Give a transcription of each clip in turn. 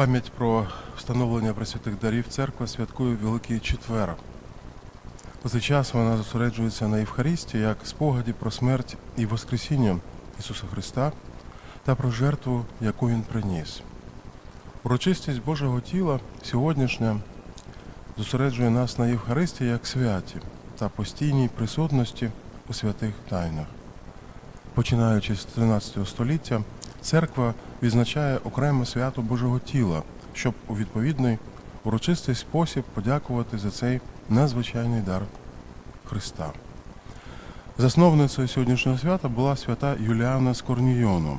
Пам'ять про встановлення пресвятих дарів церква святкує Великий Четвер. У цей час вона зосереджується на Євхаристії як спогаді про смерть і Воскресіння Ісуса Христа та про жертву, яку Він приніс. Урочистість Божого тіла сьогоднішня зосереджує нас на Євхаристії як святі та постійній присутності у святих тайнах. Починаючи з 13 століття, церква відзначає окреме свято Божого тіла, щоб у відповідний урочистий спосіб подякувати за цей надзвичайний дар Христа. Засновницею сьогоднішнього свята була свята Юліана з Корнійону.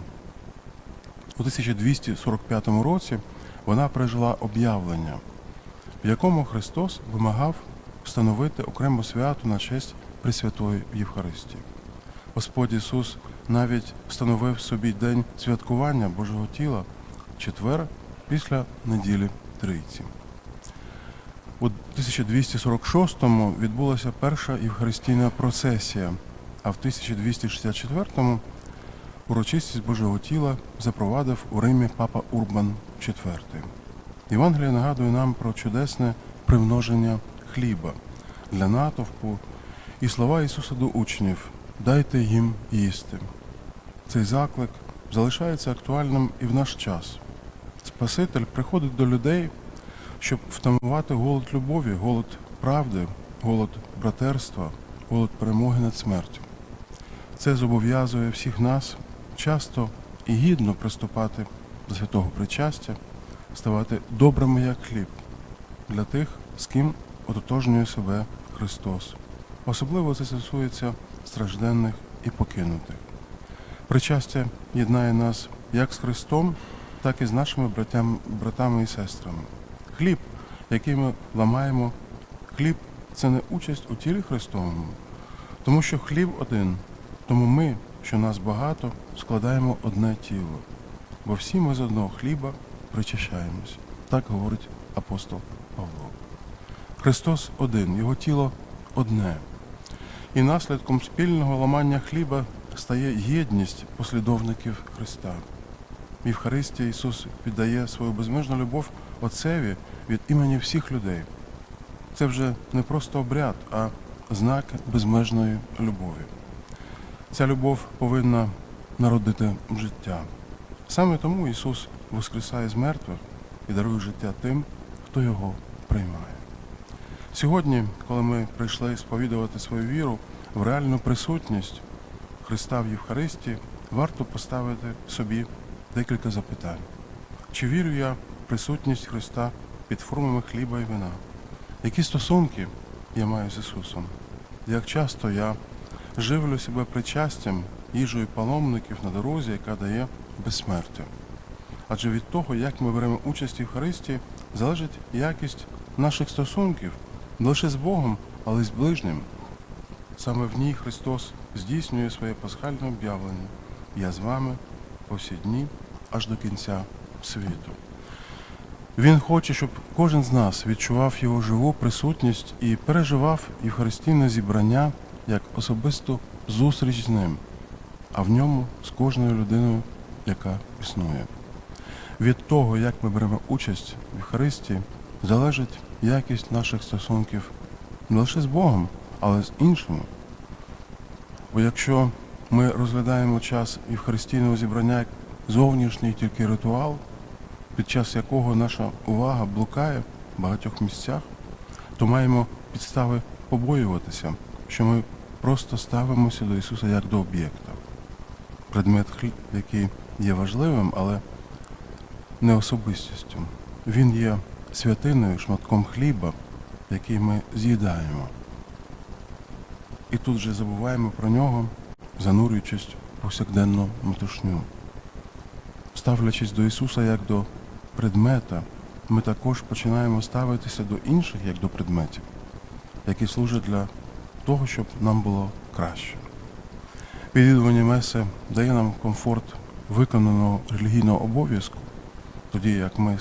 У 1245 році вона пережила об'явлення, в якому Христос вимагав встановити окрему свято на честь Пресвятої Євхаристії. Господь Ісус навіть встановив собі день святкування Божого тіла четвер після неділі Трійці. У 1246-му відбулася перша євхаристійна процесія, а в 1264-му урочистість Божого тіла запровадив у Римі папа Урбан IV. Євангеліє нагадує нам про чудесне примноження хліба для натовпу і слова Ісуса до учнів дайте їм їсти. Цей заклик залишається актуальним і в наш час. Спаситель приходить до людей, щоб втамувати голод любові, голод правди, голод братерства, голод перемоги над смертю. Це зобов'язує всіх нас часто і гідно приступати до святого причастя, ставати добрими як хліб для тих, з ким ототожнює себе Христос. Особливо це стосується стражденних і покинутих. Причастя єднає нас як з Христом, так і з нашими братям, братами і сестрами. Хліб, який ми ламаємо, хліб це не участь у тілі Христовому, тому що хліб один, тому ми, що нас багато, складаємо одне тіло, бо всі ми з одного хліба причащаємось. Так говорить апостол Павло. Христос один, Його тіло одне. І наслідком спільного ламання хліба стає єдність послідовників Христа. В Євхаристії Ісус віддає свою безмежну любов Отцеві від імені всіх людей. Це вже не просто обряд, а знак безмежної любові. Ця любов повинна народити життя. Саме тому Ісус воскресає з мертвих і дарує життя тим, хто його приймає. Сьогодні, коли ми прийшли сповідувати свою віру в реальну присутність Христа в Євхаристії, варто поставити собі декілька запитань. Чи вірю я в присутність Христа під формами хліба і вина? Які стосунки я маю з Ісусом? Як часто я живлю себе причастям, їжею паломників на дорозі, яка дає безсмертя? Адже від того, як ми беремо участь в Євхаристії, залежить якість наших стосунків не лише з Богом, але й з ближнім. Саме в ній Христос здійснює своє пасхальне об'явлення. Я з вами по всі дні аж до кінця світу. Він хоче, щоб кожен з нас відчував його живу присутність і переживав Євхаристійне зібрання як особисту зустріч з ним, а в ньому з кожною людиною, яка існує. Від того, як ми беремо участь в Євхаристії, залежить якість наших стосунків не лише з Богом, але з іншими. Бо якщо ми розглядаємо час Євхаристійного зібрання як зовнішній тільки ритуал, під час якого наша увага блукає в багатьох місцях, то маємо підстави побоюватися, що ми просто ставимося до Ісуса як до об'єкта. Предмет, який є важливим, але не особистістю. Він є святиною, шматком хліба, який ми з'їдаємо. І тут же забуваємо про нього, занурюючись в повсякденну метушню. Ставлячись до Ісуса як до предмета, ми також починаємо ставитися до інших як до предметів, які служать для того, щоб нам було краще. Відвідування меси дає нам комфорт виконаного релігійного обов'язку, тоді як ми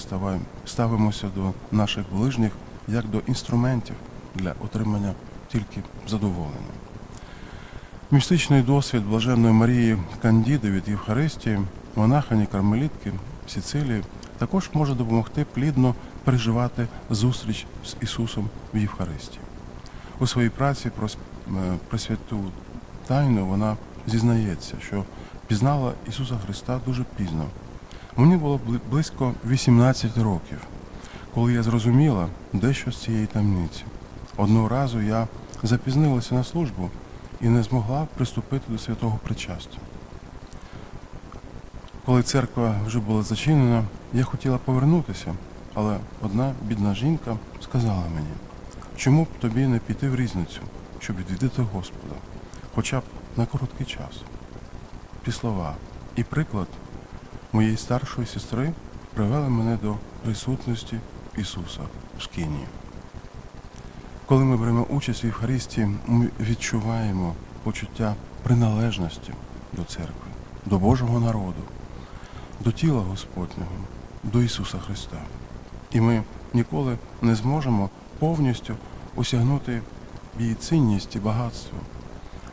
ставимося до наших ближніх як до інструментів для отримання тільки задоволення. Містичний досвід блаженної Марії Кандіди від Євхаристії, монахині Кармелітки в Сицилії також може допомогти плідно переживати зустріч з Ісусом в Євхаристії. У своїй праці про е, Пресвяту Тайну вона зізнається, що пізнала Ісуса Христа дуже пізно. Мені було бли- близько 18 років, коли я зрозуміла дещо з цієї таємниці. Одного разу я запізнилася на службу і не змогла приступити до святого причастя. Коли церква вже була зачинена, я хотіла повернутися, але одна бідна жінка сказала мені, чому б тобі не піти в різницю, щоб відвідати Господа, хоча б на короткий час. Ті слова і приклад моєї старшої сестри привели мене до присутності Ісуса в Скинії. Коли ми беремо участь в Євхаристії, ми відчуваємо почуття приналежності до церкви, до Божого народу, до тіла Господнього, до Ісуса Христа. І ми ніколи не зможемо повністю осягнути її цінність і багатство.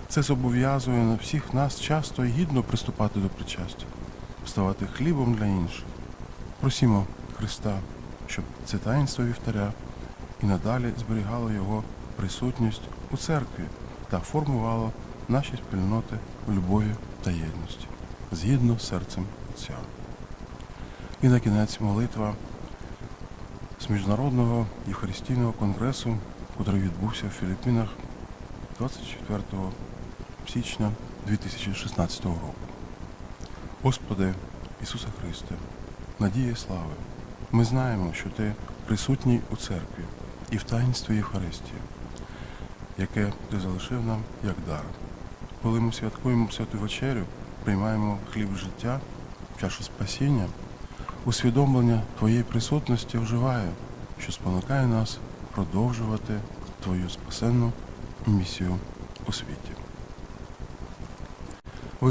Це зобов'язує на всіх нас часто і гідно приступати до причастя, ставати хлібом для інших. Просімо Христа, щоб це таїнство вівтаря і надалі зберігало його присутність у церкві та формувало наші спільноти в любові та єдності, згідно з серцем Отця. І на кінець молитва з Міжнародного Євхаристійного конгресу, який відбувся в Філіппінах 24 січня 2016 року. Господи Ісусе Христе, надія слави, ми знаємо, що Ти присутній у церкві і в таїнстві Євхаристії, яке Ти залишив нам як дар. Коли ми святкуємо святу вечерю, приймаємо хліб життя, чашу спасіння, усвідомлення Твоєї присутності вживає, що спонукає нас продовжувати Твою спасенну місію у світі.